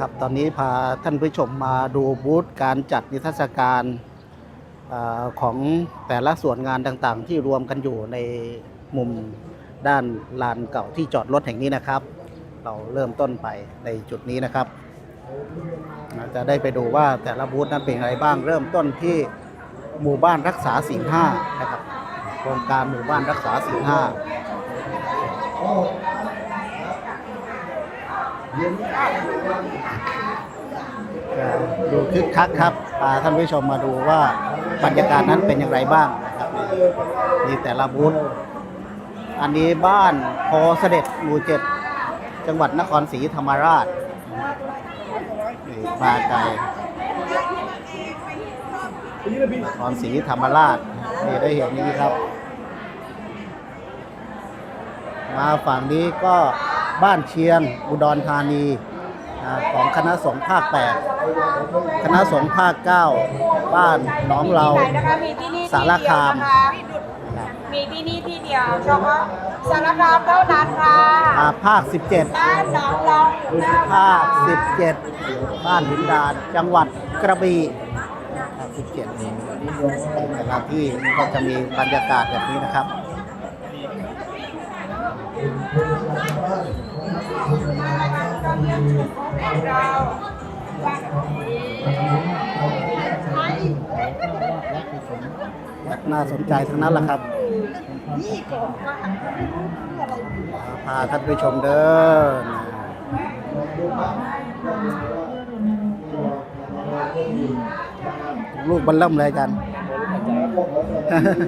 ครับ ตอนนี้พาท่านผู้ชมมาดูบูธการจัดนิทรรศการอของแต่ละส่วนงานต่างๆ ที่รวมกันอยู่ในมุมด้านลานเก่าที่จอดรถแห่งนี้นะครับ เราเริ่มต้นไปในจุดนี้นะครับ จะได้ไปดูว่าแต่ละบูธนั้นเป็นอะไรบ้าง เริ่มต้นที่หมู่บ้านรักษาศีลห้านะครับโครงการหมู่บ้านรักษาศีลห้า ดูคึกคักครับพาท่านผู้ชมมาดูว่าบรรยากาศนั้นเป็นอย่างไรบ้างนะครับนี่แต่ละบูธอันนี้บ้านโพเสด็จหมู่เจ็ดจังหวัดนครศรีธรรมราชนี่มาไกลนครศรีธรรมราชนี่ได้เห็นนี้ครับ มาฝั่งนี้ก็ บ้านเชียง อุดรธานีอ่าของคณะสงฆ์ภาค 8 คณะสงฆ์ภาค 9 บ้านหนองเราไหนนะคะมีที่นี่ที่สารเดียวคามนะคะมีที่นี่ที่เดียวเฉพาะสารคามเท่านั้นค่ะอ่าภาคบ้านหนองรอง17ภาค 17 บ้านหินดาดจังหวัดกระบี่ภาค17แต่ละที่ก็จะมีบรรยากาศแบบนี้นะครับเรา น่าสนใจทั้งนั้นแหละครับพาท่านไปชมเด้อลูกบันเริ่มเลยกัน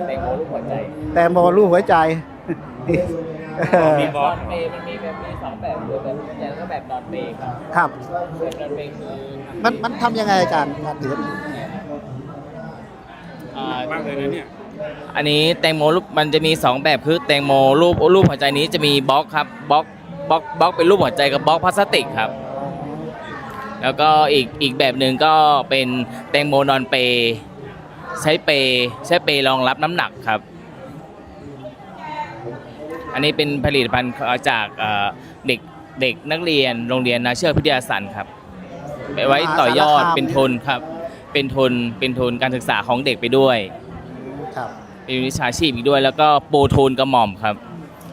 แตงโมรูปหัวใจแต่โมลูกหัวใจ มีบอสเปย์มันมีแบบมีสองแบบคือแบบหัวใจแล้วก็แบบนอนเปย์ครับครับ แบบนอนเปย์คือมันมันทำยังไงอาจารย์การถืออ่ามากเลยนะเนี่ยอันนี้แตงโมรูปมันจะมีสองแบบคือแตงโมรูปรูปหัวใจนี้จะมีบล็อกครับบล็อกบล็อกบล็อกเป็นรูปหัวใจกับบล็อกพลาสติกครับ แล้วก็อีกอีกแบบหนึ่งก็เป็นแตงโมนอนเปย์ใช้เปย์ใช้เปย์รองรับน้ำหนักครับ อันนี้เป็นผลิตภัณฑ์จากเอ่อเด็กเด็กนักเรียนโรงเรียนนาเชื่อพิทยาสันครับไปไว้ต่อยอดเป็นทุนครับ เป็นทุนเป็นทุนการศึกษาของเด็กไปด้วยครับเป็นวิชาชีพอีกด้วย แล้วก็โปรทูนกระหม่อมครับ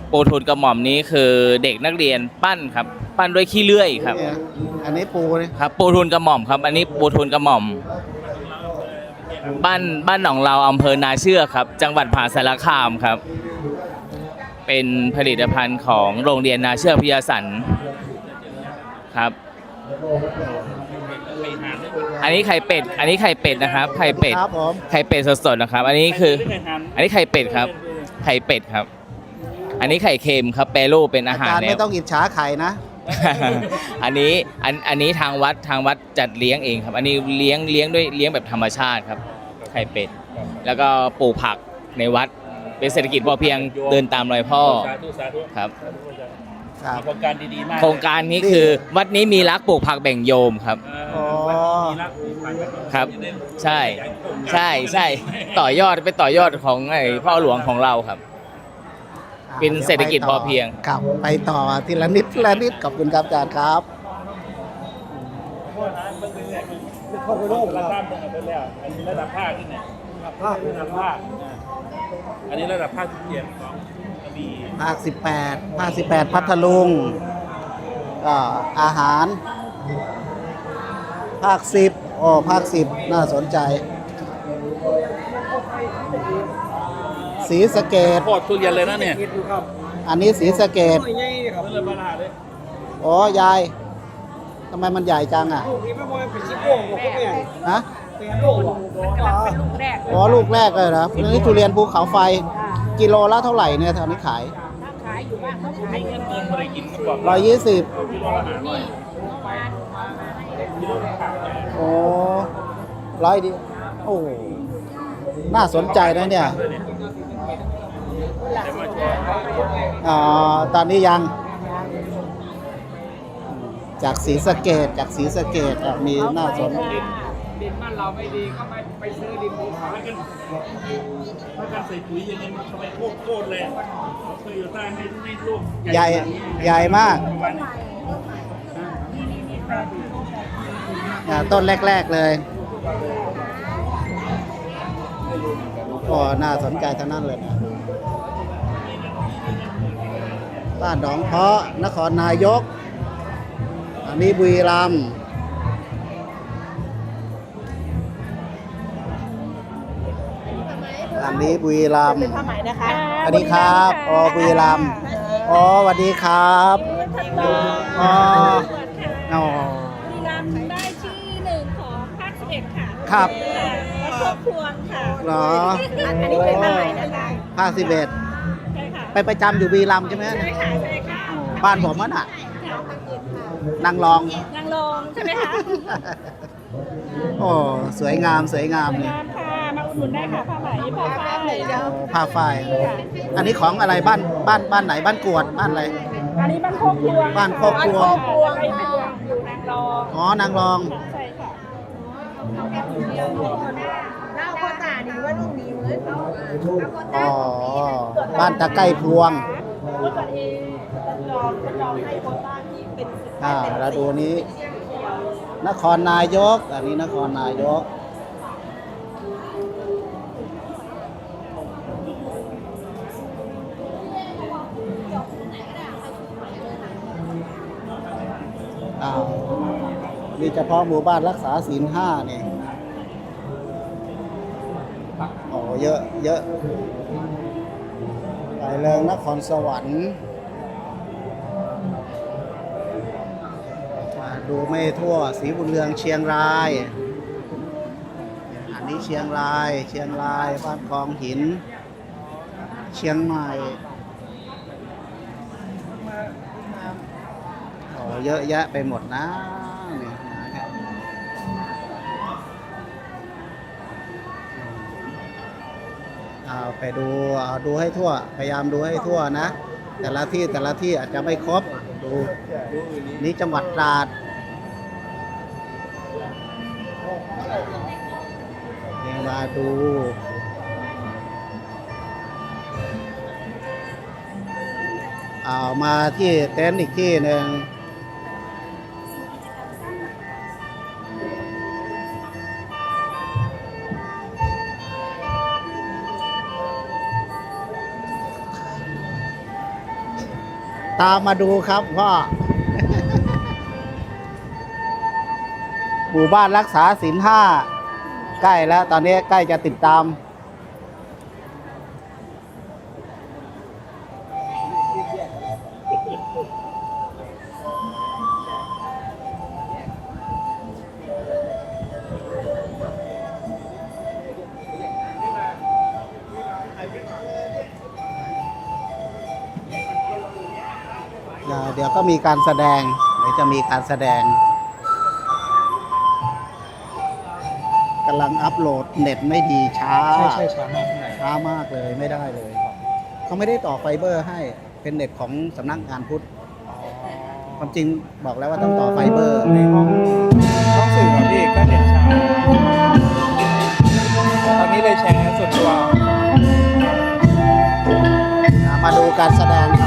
โปรทูนกระหม่อมนี้คือเด็กนักเรียนปั้นครับ ปั้นด้วยขี้เลื่อยครับเนี่ยอันนี้ปูนี่ครับโปรทูนกระหม่อมครับ อันนี้โปรทูนกระหม่อมบ้านบ้านหนองเราอำเภอนาเชื่อครับ จังหวัดมหาสารคามครับ เป็นผลิตภัณฑ์ของโรงเรียนนาเชื่อพิทยาสันครับ อันนี้ไข่เป็ด อันนี้ไข่เป็ดนะครับ ไข่เป็ด ครับผมไข่เป็ดสดๆนะครับ อันนี้คือ อันนี้ไข่เป็ดครับ ไข่เป็ดครับ อันนี้ไข่เค็มครับแปรรูปเป็นอาอาหารจารย์แล้ไม่ว ต้องอิจฉาไข่นะ อันนี้อันอันนี้ทางวัดทางวัดจัดเลี้ยงเองครับ อันนี้เลี้ยงเลี้ยงด้วยเลี้ยงแบบธรรมชาติครับ ไข่เป็ด แล้วก็ปลูกผักในวัด เป็นเศรษฐกิจพอเพียงเดินตามรอยพ่อสาธุสาธุครับ ครับ โครงการดีๆมากโครงการนี้คือวัดนี้มีรักปลูกผักแบ่งโยมครับอ๋อมีรักมีพันธุ์ครับใช่ ใช่ใช่ต่อยอดไปต่อยอดของไอ้พ่อหลวงของเราครับเป็นเศรษฐกิจพอเพียง ครับไปต่อทีละนิดทีละนิดขอบคุณครับอาจารย์ครับคนโลกระดับตรงนั้นไปแล้วอันนี้ระดับภาคที่ไหนระดับภาคระดับภาคอ่า อันนี้ระดับภาคที่เกียรติของกระบี่ภาค 18 ภาค 18 พัทลุงก็อาหาร ภาค 10โอ้ภาค 10 น่าสนใจ สีสะเกต โคตรทุเรียนเลยนะเนี่ยอันนี้สีสะเกตเริ่มปัญหาเลยโอ้ยาย ทำไมมันใหญ่จังอะฮะ กำลังเป็นลูกแรกอ๋อลูกแรกเลยนะนี่ทุเรียนภูเขาไฟกิโลละเท่าไหร่เนี่ยแถวนี้ขายถ้าขายอยู่บ้านเขาขายเงินเงินไม่ได้กินก็บอกร้อยยี่สิบกิโลละห้าร้อยโอ้ร้อยเดียวโอ้น่าสนใจนะเนี่ยอ๋อตอนนี้ยังจากสีสะเกตจากสีสะเกตอะมีน่าสน ดินบ้านเราไม่ดีก็ไปไปซื้อดินภูเขาถ้ากันถ้ากันใส่ปุ๋ยอย่างนี้มันทำไมโคตรโคตรเลยเคยอยู่ใต้ให้ให้ลูกใหญ่ใหญ่มากประมาณนี้อ่าต้นแรก ๆเลยก็น่าสนใจทั้งนั้นเลยนะบ้านหนองเพาะนครนายก อันนี้บุรีรัมย์ นนี้บุรีรัมย์ผ้าไหมนะคะสวัสดีครับอ๋อบุรีรัมย์อ๋อสวัสดีครับอ๋ออ๋อบุรีรัมย์ได้ที่หนึ่งของภาค11ค่ะครับค่ะและครอบครัวค่ะเหรออันนี้เป็นผ้าไหมนะคะภาคสิบเอ็ดใช่ค่ะไปประจำอยู่บุรีรัมย์ใช่ไหมใช่ค่ะใช่ค่ะบ้านผมอะน่ะนางรองนางรองใช่ไหมคะโอ้สวยงามสวยงามสวยเลย หนุนได้ค่ะผ้าไหมผ้าฝ้ายโอ้ผ้าฝ้าย อันนี้ของอะไรบ้านบ้านบ้านไหนบ้านกวดบ้านอะไร อันนี้บ้านโคกพวงบ้านโคกพวง บ้านโคกพวงไปพวงอยู่นางรองอ๋อนางรอง ใช่ค่ะเล่าโคตาดีว่าลูกดีเหมือนอ๋อ บ้านตะไก้พวงรถบัตรเองจำลองจำลองให้โควต้าที่เป็นสิบอ่าเราดูนี้ นครนายก อันนี้นครนายก นี่เฉพาะหมู่บ้านรักษาศีลห้านี่โอ้เยอะเยอะไปเริงนครสวรรค์ดูไม่ทั่วสีบุญเรืองเชียงราย อันนี้เชียงราย เชียงรายบ้านกองหิน เชียงใหม่โอ้เยอะแยะไปหมดนะ ไปดูเอาดูให้ทั่ว พยายามดูให้ทั่วนะ แต่ละที่แต่ละที่อาจจะไม่ครบดูนี่จังหวัดตราดเวลาดูเอามาที่เต็นท์อีกที่หนึ่ง ตามมาดูครับพ่อหมู่บ้านรักษาศีลห้าใกล้แล้ว ตอนนี้ใกล้จะติดตาม เดี๋ยวเดี๋ยวก็มีการแสดงเดี๋ยวจะมีการแสดงกำลังอัพโหลดเน็ตไม่ดีช้าใช่ใช่ช้ามากข้างในช้ามากเลยไม่ได้เลย เขาไม่ได้ต่อไฟเบอร์ให้เป็นเน็ตของสำนักงานพุทธความจริงบอกแล้วว่าต้องต่อไฟเบอร์ในห้องห้องสื่อครับพี่ก็เน็ตช้าตอนนี้เลยแชร์ส่วนตัว มาดูการแสดงครับ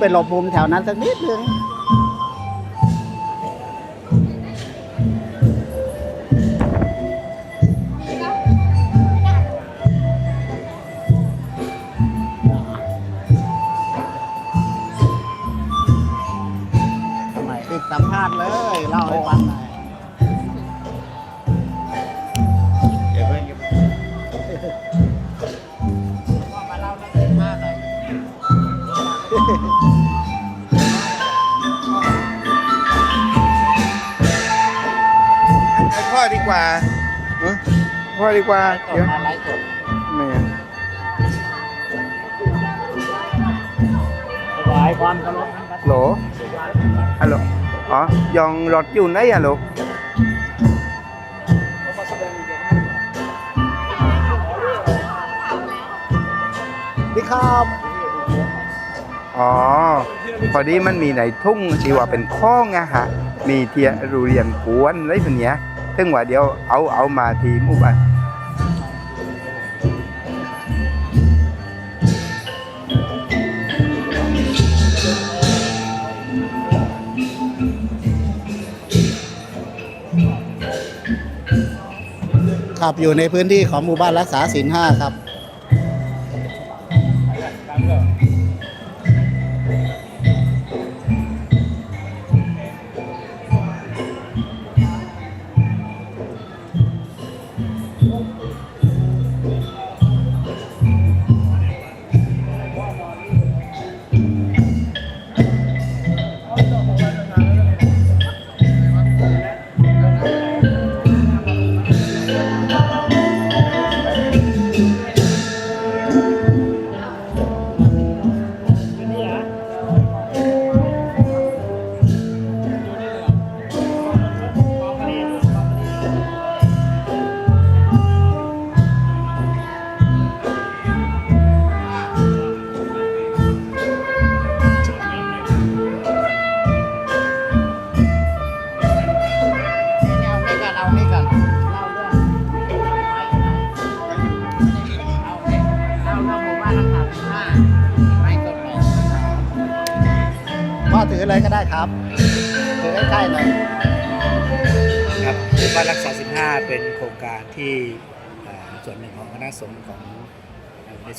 ไปหลบมุมแถวนั้นสักนิดนึง ดีกว่า เดี๋ยวไม่งั้นถวายความเคารพครับโหลฮัลโหลอ๋อยองรถอยู่ไหนอะลูกนี่ครับอ๋อ พอดีมันมีในทุ่งที่ว่าเป็นคลองอะฮะ มีเทียรูเรียนกวนอะไรแบบเนี้ยซึ่งว่าเดี๋ยวเอาเอามาทีหมู่บ้าน ครับอยู่ในพื้นที่ของหมู่บ้านรักษาศีลห้าครับ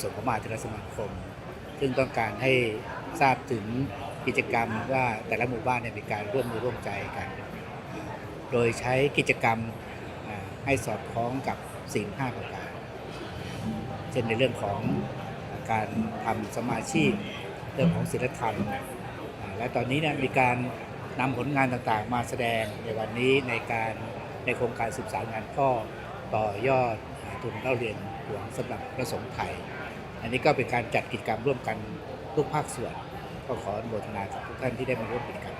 ส่วนของมหาเถรสมาคม ซึ่งต้องการให้ทราบถึงกิจกรรมว่าแต่ละหมู่บ้านเนี่ยมีการร่วมมือร่วมใจกัน โดยใช้กิจกรรมให้สอดคล้องกับสิ่งห้าประการ เช่นในเรื่องของการทำสมาชีพเรื่องของศีลธรรม และตอนนี้เนี่ยมีการนำผลงานต่างๆ มาแสดงในวันนี้ในการในโครงการศึกษางานข้อต่อยอดทุนเล่าเรียนหลวงสำหรับพระสงฆ์ไทย อันนี้ก็เป็นการจัดกิจกรรมร่วมกันทุกภาคส่วน ก็ขออนุโมทนากับทุกท่านที่ได้มาร่วมกิจกรรม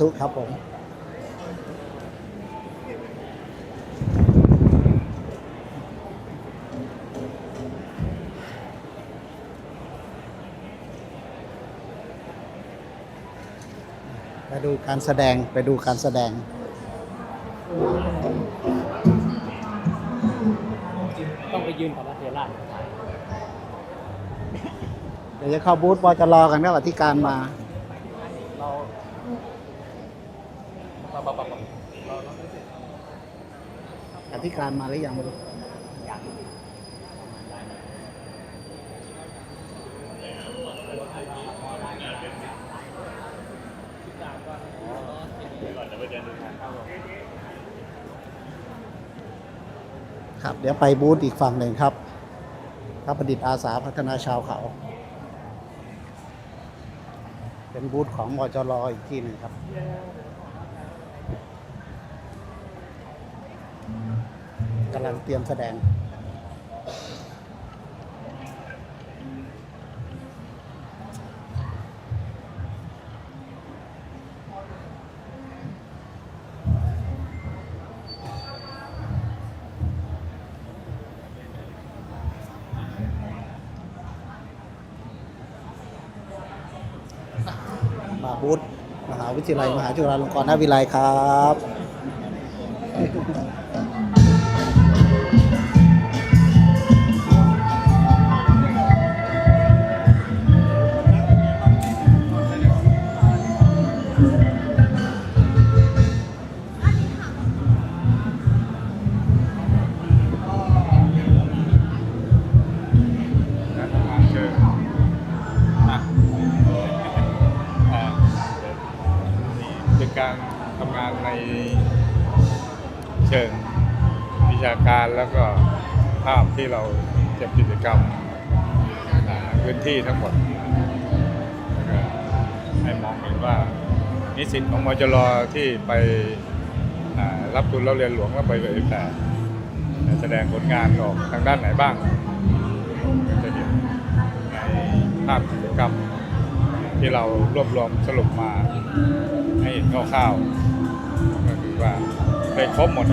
ทุกครับผมไปดูการแสดงไปดูการแสดง ต้องไปยืนกับพระเทราชเดี๋ยวจะเข้าบูธบจรกันก็อธิการมา เราเราเราเราอธิการมาหรือยังไม่รู้ ครับเดี๋ยวไปบูธอีกฝั่งหนึ่งครับพระประดิษฐ์อาสาพัฒนาชาวเขา เป็นบูธของมจรอีกที่หนึ่งครับกำลังเตรียมแสดง บูธมหาวิทยาลัยมหาจุฬาลงกรณวิไลยครับ พื้นที่ทั้งหมดให้มองเห็นว่านิสิตของมจรที่ไปรับทุนเราเรียนหลวงแล้วไปเผยแผ่แสดงผลงานออกทางด้านไหนบ้างก็จะเห็นในภาพกิจกรรมที่เรารวบรวมสรุปมาให้เห็นคร่าวๆก็คือว่าไปครบหมด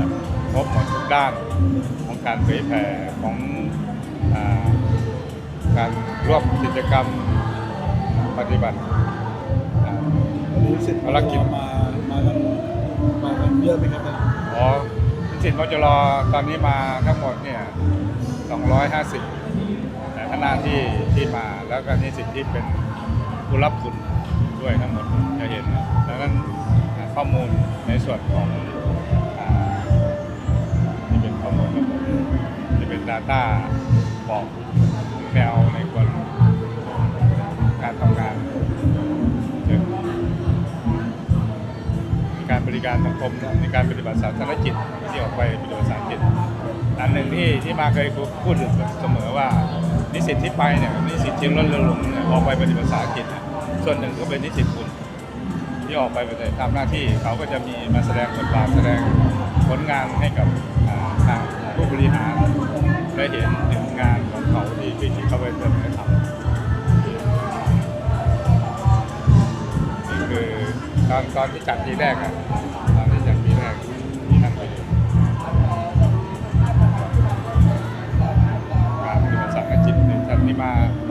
ครบหมดทุกด้านของการเผยแผ่ของ การร่วมกิจกรรมปฏิบัติอ่ารู้สึกภารกิจ มา มากันมากันเยอะไหมครับอ๋อนิสิตมจรตอนนี้มาทั้งหมดเนี่ย250แต่คณะที่ที่มาแล้วก็นิสิตที่เป็นผู้รับทุนด้วยทั้งหมดจะเห็นนะดังนั้นอ่าข้อมูลในส่วนของอ่าที่เป็นข้อมูลทั้งหมดจะเป็น Data บอก ริการสังคมในการปฏิบัติศาสนกิจที่ออกไปปฏิบัติศาสนกิจอันหนึ่งที่ที่มาเคยพูดเสมอว่านิสิตที่ไปเนี่ยนิสิตที่ล้นเรือหลวงเนี่ยออกไปปฏิบัติศาสนกิจส่วนหนึ่งก็เป็นนิสิตคุณที่ออกไปปฏิบัติทำหน้าที่เขาก็จะมีมาแสดงบทบาทแสดงผลงานให้กับทางผู้บริหารได้เห็นถึงงานของเขาที่ที่ที่เขาไปเริ่มไปทำนี่คือตอนตอนที่จัดทีแรกอะ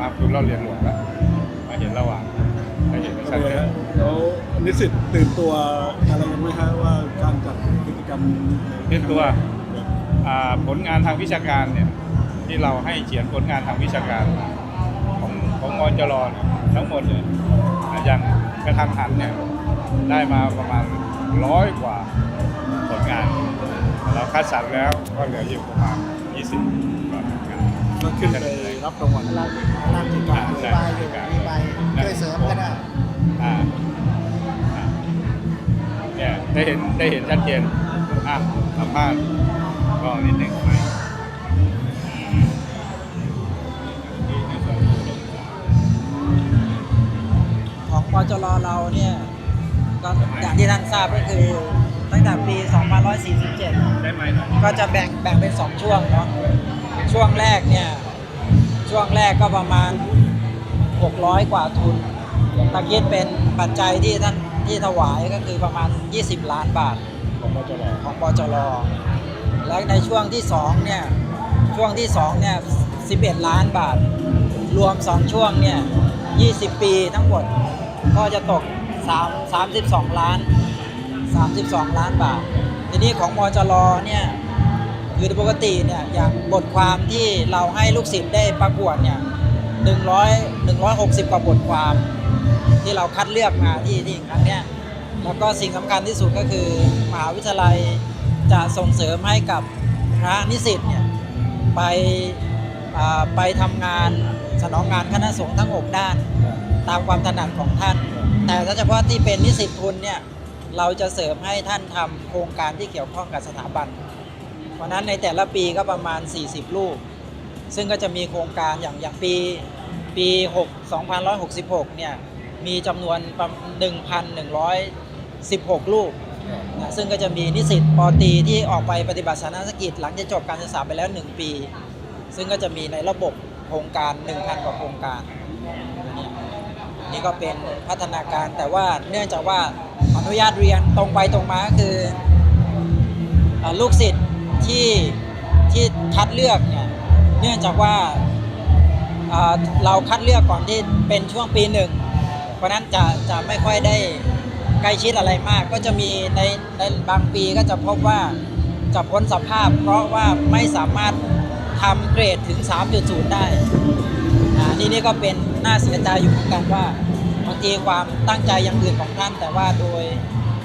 มามาพูดเล่าเรียนหลวงแล้วมาเห็นระหว่างได้เห็นชัดเจนแล้วนิสิตตื่นตัวอะไรกันไหมครับว่าการจัดกิจกรรมเรื่องตัวอ่าผลงานทางวิชาการเนี่ยที่เราให้เขียนผลงานทางวิชาการของของมจรเนี่ยทั้งหมดเนี่ยอ่าอย่างกระทันหันเนี่ยได้มาประมาณร้อยกว่าผลงาน เราคัดสรรแล้วก็เหลืออยู่ประมาณ 20กว่าผลงานก็ขึ้นไป รับรางวัลเรานำกิจกรรมมีใบอยู่มีใบช่วยเสริมก็ได้อ่าอ่าเนี่ยได้เห็นได้เห็นชัดเจนอะสัมภาษณ์ก็นิดหนึ่งไหมของปจรเราเนี่ยก็อย่างที่ท่านทราบก็คือตั้งแต่ปี 2547ได้ไหมหน่อยก็จะแบ่งแบ่งเป็น 2 ช่วงเนาะ ช่วงแรกเนี่ย ช่วงแรกก็ประมาณ 600 กว่าทุนตะกี้เป็นปัจจัยที่ท่านที่ถวายก็คือประมาณ 20 ล้านบาทของมจรของปจรและในช่วงที่2เนี่ยช่วงที่2เนี่ย11 ล้านบาท รวม 2 ช่วงเนี่ย20 ปีทั้งหมดก็จะตก 3 32 ล้าน 32 ล้านบาท ทีนี้ของมจรเนี่ย คือปกติเนี่ยอย่างบทความที่เราให้ลูกศิษย์ได้ประกวดเนี่ย100 160กว่าบทความ ที่เราคัดเลือกมาที่ที่ครั้งเนี้ยแล้วก็สิ่งสำคัญที่สุดก็คือมหาวิทยาลัยจะส่งเสริมให้กับพระนิสิตเนี่ยไปไปทำงานสนองงานคณะสงฆ์ทั้ง 6 ด้าน ตามความถนัดของท่าน แต่ถ้าเฉพาะที่เป็นนิสิตทุนเนี่ยเราจะเสริมให้ท่านทำโครงการที่เกี่ยวข้องกับสถาบัน เพราะนั้นในแต่ละปีก็ประมาณ 40 ลูก ซึ่งก็จะมีโครงการอย่างอย่างปีปี6 2566 เนี่ย มีจำนวนประมาณ1,116 ลูกนะซึ่งก็จะมีนิสิตปอตีที่ออกไปปฏิบัติศาสนกิจ หลังจากจบการศึกษาไปแล้ว 1 ปี ซึ่งก็จะมีในระบบโครงการ 1,000 กว่าโครงการ นี่ก็เป็นพัฒนาการแต่ว่าเนื่องจากว่าอนุญาตเรียนตรงไปตรงมาก็คืออลูกศิษย์ ที่ที่คัดเลือกเนี่ยเนื่องจากว่าเราคัดเลือกก่อนที่เป็นช่วงปีหนึ่ง เพราะนั้นจะจะไม่ค่อยได้ใกล้ชิดอะไรมาก ก็จะมีในในบางปีก็จะพบว่าจะพ้นสภาพ เพราะว่าไม่สามารถทำเกรดถึง 3.0 ได้อ่านี่นี่ก็เป็นน่าเสียใจอยู่เหมือนกันว่าบางทีความตั้งใจอย่างอื่นของท่านแต่ว่าโดย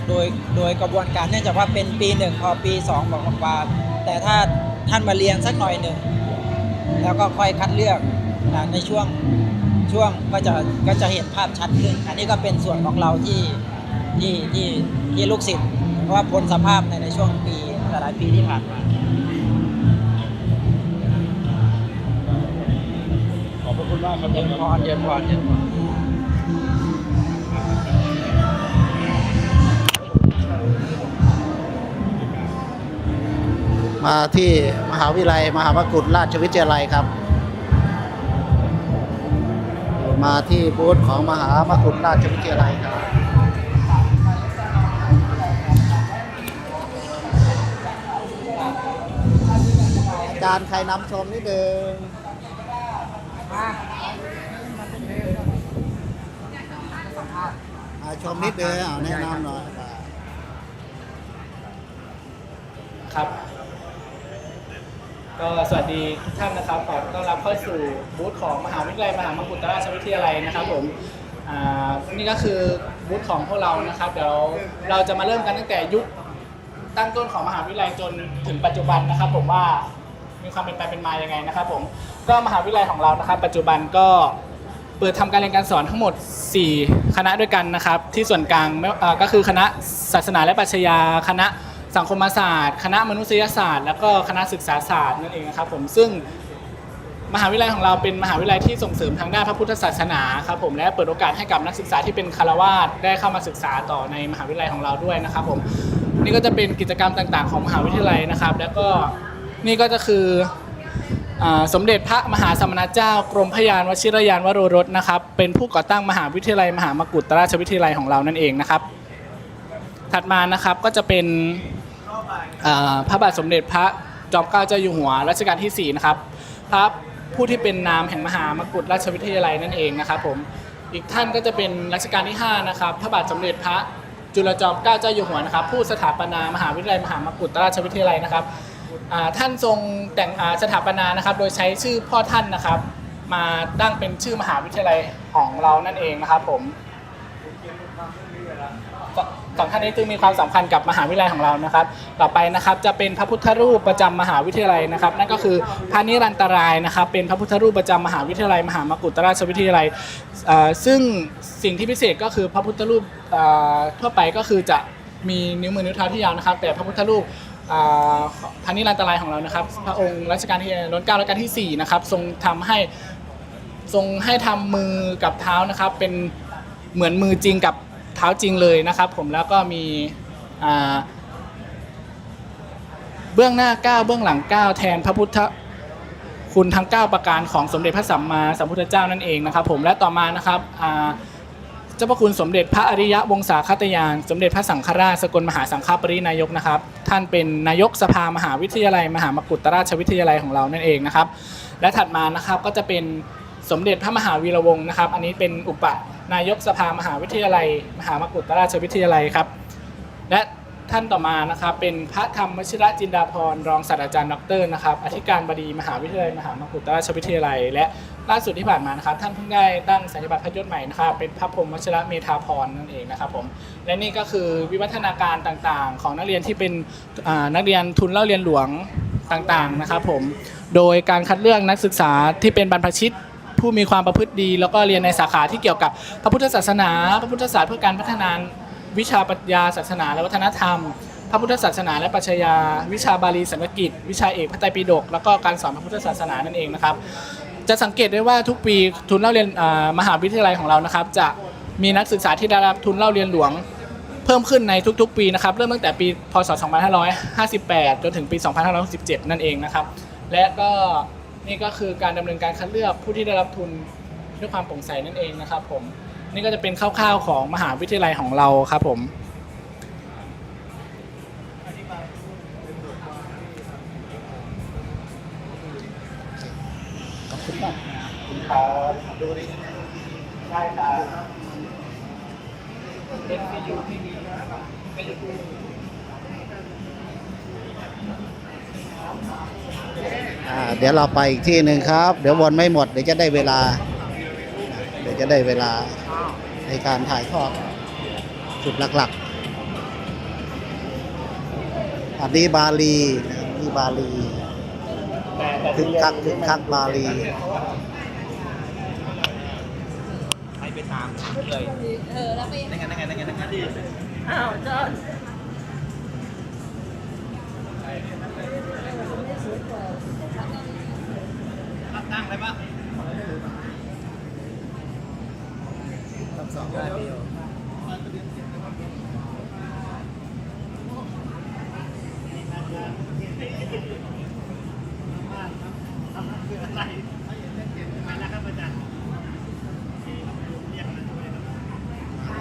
โดยโดยกระบวนการเนื่องจากว่าเป็นปีหนึ่งพอปีสองบอกว่าแต่ถ้าท่านมาเรียนสักหน่อยหนึ่งแล้วก็ค่อยคัดเลือกนะในช่วงช่วงก็จะก็จะเห็นภาพชัดขึ้น อันนี้ก็เป็นส่วนของเราที่ที่ที่ที่ลูกศิษย์เพราะว่าพ้นสภาพในในช่วงปีหลายๆปีที่ผ่านมาขอบพระคุณมากครับเย็นพรเย็นพรเย็นพร มาที่มหาวิทยาลัย มหามกุฏราชวิทยาลัยครับ มาที่บูธของมหามกุฏราชวิทยาลัยครับอาจารย์ใครนำชมนิดนึงอ่าชมนิดนึงเอาแนะนำหน่อยครับ ก็สวัสดีทุกท่านนะครับขอต้อนรับเข้าสู่บูธของมหาวิทยาลัยมหามกุฏราชวิทยาลัยนะครับผมอ่านี่ก็คือบูธของพวกเรานะครับเดี๋ยวเราจะมาเริ่มกันตั้งแต่ยุคตั้งต้นของมหาวิทยาลัยจนถึงปัจจุบันนะครับ ผมว่ามีความเป็นไปเป็นมายังไงนะครับ ผมก็มหาวิทยาลัยของเรานะครับ ปัจจุบันก็เปิดทำการเรียนการสอนทั้งหมด 4 คณะด้วยกันนะครับ ที่ส่วนกลางไม่เอ่อก็คือคณะศาสนาและปรัชญาคณะ สังคมศาสตร์ คณะมนุษยศาสตร์ แล้วก็คณะศึกษาศาสตร์นั่นเองนะครับผมซึ่งมหาวิทยาลัยของเราเป็นมหาวิทยาลัยที่ส่งเสริมทางด้านพระพุทธศาสนาครับผมและเปิดโอกาสให้กับนักศึกษาที่เป็นคารวาสได้เข้ามาศึกษาต่อในมหาวิทยาลัยของเราด้วยนะครับผมนี่ก็จะเป็นกิจกรรมต่างๆ ของมหาวิทยาลัยนะครับ แล้วก็นี่ก็จะคืออสมเด็จพระมหาสมณเจ้ากรมพยานวชิรยานวโรรสนะครับเป็นผู้ก่อตั้งมหาวิทยาลัย มหามกุฏราชวิทยาลัยของเรานั่นเองนะครับ ถัดมานะครับก็จะเป็น พระบาทสมเด็จพระจอมเกล้าเจ้าอยู่หัวรัชกาลที่ 4 นะครับ พระผู้ที่เป็นนามแห่งมหามกุฏราชวิทยาลัยนั่นเองนะครับผมอีกท่านก็จะเป็นรัชกาลที่ 5 นะครับพระบาทสมเด็จพระจุลจอมเกล้าเจ้าอยู่หัวนะครับผู้สถาปนามหาวิทยาลัยมหามกุฏราชวิทยาลัยนะครับท่านทรงแต่งสถาปนานะครับ โดยใช้ชื่อพ่อท่านนะครับ มาตั้งเป็นชื่อมหาวิทยาลัยของเรานั่นเองนะครับผม สองท่านนี้จึงมีความสำคัญกับมหาวิทยาลัยของเรานะครับ ต่อไปนะครับจะเป็นพระพุทธรูปประจำมหาวิทยาลัยนะครับ นั่นก็คือพระนิรันตรายนะครับ เป็นพระพุทธรูปประจำมหาวิทยาลัย มหามกุฏราชวิทยาลัย ซึ่งสิ่งที่พิเศษก็คือพระพุทธรูปทั่วไปก็คือจะมีนิ้วมือนิ้วเท้าที่ยาวนะครับ แต่พระพุทธรูปพระนิรันตรายของเรานะครับ พระองค์รัชกาลที่รัชการัชกาลที่สี่นะครับทรงทำให้ทรงให้ทำมือกับเท้านะครับ เป็นเหมือนมือจริงกับ เท้าจริงเลยนะครับ ผมแล้วก็มีเบื้องหน้าก้าวเบื้องหลังก้าวแทนพระพุทธคุณทั้ง 9 ประการของสมเด็จพระสัมมาสัมพุทธเจ้านั่นเองนะครับ ผมและต่อมานะครับเจ้าพระคุณสมเด็จพระอริยะวงศาคตยาน สมเด็จพระสังฆราชสกลมหาสังฆปรินายกนะครับ ท่านเป็นนายกสภามหาวิทยาลัย มหามกุฏราชวิทยาลัยของเรานั่นเองนะครับ และถัดมานะครับก็จะเป็นสมเด็จพระมหาวีระวงศ์นะครับ อันนี้เป็นอุป นายกสภามหาวิทยาลัย มหามกุฏราชวิทยาลัยครับ และท่านต่อมานะครับเป็นพระธรรมวชิระจินดาภรรองศาสตราจารย์ดรนะครับอธิการบดีมหาวิทยาลัยมหามกุฏราชวิทยาลัย และล่าสุดที่ผ่านมานะครับท่านเพิ่งได้ตั้งสัญบัตรพระยศใหม่นะครับเป็นพระพรหมวชิระเมธาภรนั่นเองนะครับผมและนี่ก็คือวิวัฒนาการต่างๆ ของนักเรียนที่เป็นนักเรียนทุนเล่าเรียนหลวงต่างๆนะครับผมโดยการคัดเลือกนักศึกษาที่เป็นบรรพชิต ผู้มีความประพฤติดี แล้วก็เรียนในสาขาที่เกี่ยวกับพระพุทธศาสนา พระพุทธศาสตร์เพื่อการพัฒนาวิชาปรัชญาศาสนาและวัฒนธรรม พระพุทธศาสนาและปัชญาวิชาบาลีสันสกฤตวิชาเอกพระไตรปิฎกแล้วก็การสอนพระพุทธศาสนานั่นเองนะครับ จะสังเกตได้ว่าทุกปีทุนเล่าเรียนมหาวิทยาลัยของเรานะครับ จะมีนักศึกษาที่ได้รับทุนเล่าเรียนหลวงเพิ่มขึ้นในทุกๆ ปีนะครับเริ่มตั้งแต่ปีพศ 2558 จนถึงปี 2567 นั่นเองนะครับ และก็ นี่ก็คือการดำเนินการคัดเลือกผู้ที่ได้รับทุนด้วยความโปร่งใสนั่นเองนะครับ ผม นี่ก็จะเป็นคร่าวๆของมหาวิทยาลัยของเราครับผมขอบคุณมากครับดูดิใช่ครับเป็นฟิวที่ดีเป็น อ่าเดี๋ยวเราไปอีกที่หนึ่งครับ เดี๋ยววนไม่หมดเดี๋ยวจะได้เวลา เดี๋ยวจะได้เวลาในการถ่ายทอดจุดหลักๆ อันนี้บาลีนะนี่บาลีคึกคักคึกคักบาลีให้ไปตามเลยเออแล้วไปนั่งไงนั่งไงนั่งไงนั่งไงดี ตั้งได้ปะทำสองได้พี่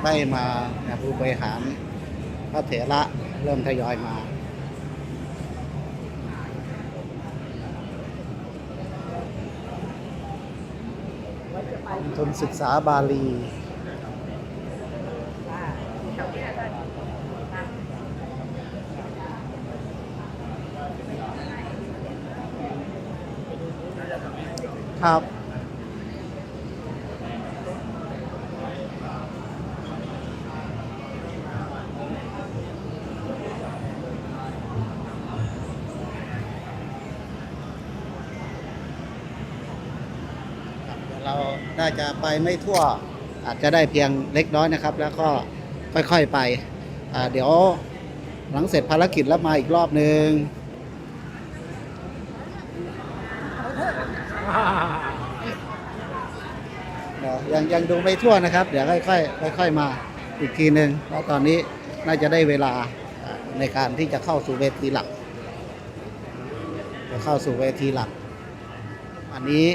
ได้มาผู้บริหารพระเถระเริ่มทยอยมา ทุนศึกษาบาลี ครับ เราน่าจะไปไม่ทั่ว อาจจะได้เพียงเล็กน้อยนะครับ แล้วก็ค่อยๆไปเดี๋ยวหลังเสร็จภารกิจแล้วมาอีกรอบหนึ่งยังยังดูไม่ทั่วนะครับ เดี๋ยวค่อยๆค่อยๆมาอีกทีหนึ่งแล้วตอนนี้น่าจะได้เวลาในการที่จะเข้าสู่เวทีหลักจะเข้าสู่เวทีหลัก อันนี้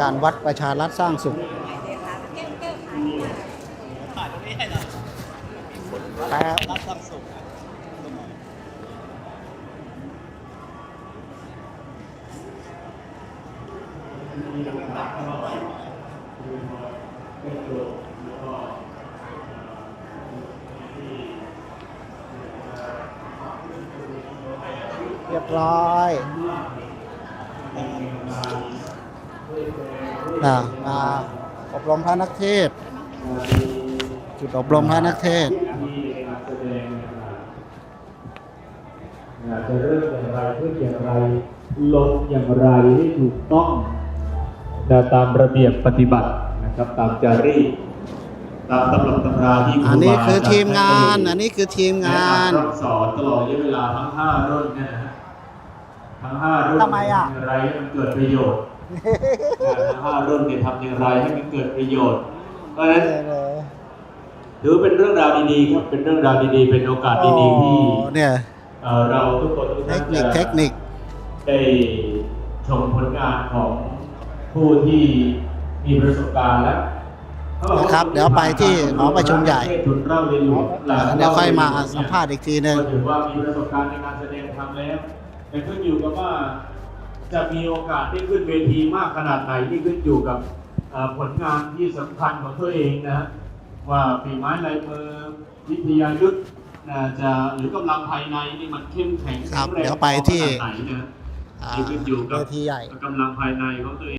การวัดประชารัฐสร้างสุขครับเรียบร้อยอ่ามาอบรมพระนัก เทศน์จุดอบรมพระนักเทศน์จะเริ่มอย่างไรเพื่ออย่างไรลงอย่างไรให้ถูกต้องนะตามระเบียบปฏิบัตินะครับตามจารีตตามตำรับตำราที่ครูอันนี้บาคือทีมงานได้อันนี้คือทีมงานแะำสอนตลอดระยะเวลาทั้งห้ารุ่นเนยนะฮะทั้งห้ารุ่นทำไมอะทำอย่างไรให้มันเกิดประโยชน์ ทั้งห้ารุ่นเนี่ยทำอย่างไรให้มันเกิดประโยชน์ เพราะฉะนั้นถือว่าเป็นเรื่องราวดีๆครับเป็นเรื่องราวดีๆ เป็นโอกาสดีๆที่โอ้เนี่ยเอ่อเราทุกคนทุกเทท่านคนิคจะเทคนิคได้ชมผลงานของผู้ที่มีประสบการณ์แล้วนะครับเดี๋ยวไปที่หอประชุมใหญ่ทุนเล่าเรียนรู้หลังเดี๋ยวค่อยมาสัมภาษณ์อีกทีหนึ่งก็ถือว่ามีประสบการณ์ในการแสดงทำแล้วแต่ขึ้นอยู่กับว่า จะมีโอกาสได้ขึ้นเวทีมากขนาดไหนที่ขึ้นอยู่กับเอ่อผลงานที่สำคัญของตัวเองนะฮะว่าฝีไม้ลายมือวิทยายุทธ์นะจะหรือกำลังภายในนี่มันเข้มแข็งครับแข็งแรงเดี๋ยวไปที่ขนาดไหนนะอ่านี่ขึ้นอยู่กับเวทีใหญ่กำลังภายในของตัวเอง